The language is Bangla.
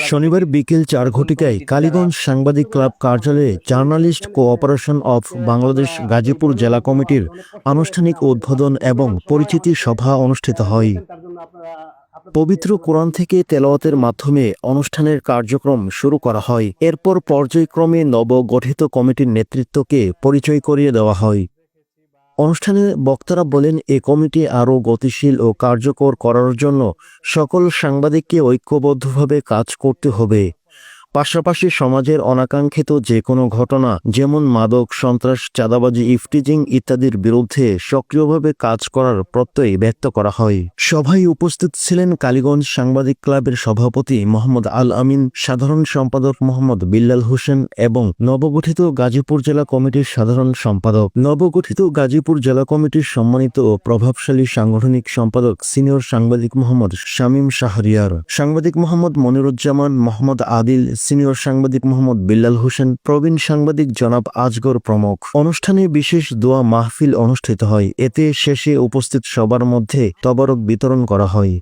শনিবার বিকেল চার ঘটিকায় কালীগঞ্জ সাংবাদিক ক্লাব কার্যালয়ে journalist cooperation of Bangladesh Gazipur জেলা কমিটির আনুষ্ঠানিক উদ্বোধন এবং পরিচিতি সভা অনুষ্ঠিত হয়। পবিত্র কোরআন থেকে তেলাওয়াতের মাধ্যমে অনুষ্ঠানের কার্যক্রম শুরু করা হয়। এরপর পর্যায়ক্রমে নবগঠিত কমিটির নেতৃত্বকে পরিচয় করিয়ে দেওয়া হয়। অনুষ্ঠানে বক্তারা বলেন, এ কমিটি আরও গতিশীল ও কার্যকর করার জন্য সকল সাংবাদিককে ঐক্যবদ্ধভাবে কাজ করতে হবে। পাশাপাশি সমাজের অনাকাঙ্ক্ষিত যে কোনো ঘটনা, যেমন মাদক, সন্ত্রাস, চাঁদাবাজি ইফটিজিং ইত্যাদির বিরুদ্ধে সক্রিয়ভাবে কাজ করার প্রত্যয় ব্যক্ত করা হয়। সভায় উপস্থিত ছিলেন কালীগঞ্জ সাংবাদিক ক্লাবের সভাপতি মোহাম্মদ আল আমিন, সাধারণ সম্পাদক মোহাম্মদ বিল্লাল হোসেন এবং নবগঠিত গাজীপুর জেলা কমিটির সাধারণ সম্পাদক। নবগঠিত গাজীপুর জেলা কমিটির সম্মানিত ও প্রভাবশালী সাংগঠনিক সম্পাদক সিনিয়র সাংবাদিক মোহাম্মদ শামীম শাহরিয়ার। সাংবাদিক মোহাম্মদ মনিরুজ্জামান, মোহাম্মদ আদিল সিনিয়র সাংবাদিক মোহাম্মদ বিল্লাল হোসেন, প্রবীণ সাংবাদিক জনাব আজগর প্রমুখ। অনুষ্ঠানে বিশেষ দোয়া মাহফিল অনুষ্ঠিত হয়। এতে শেষে উপস্থিত সবার মধ্যে তবারক বিতরণ করা হয়।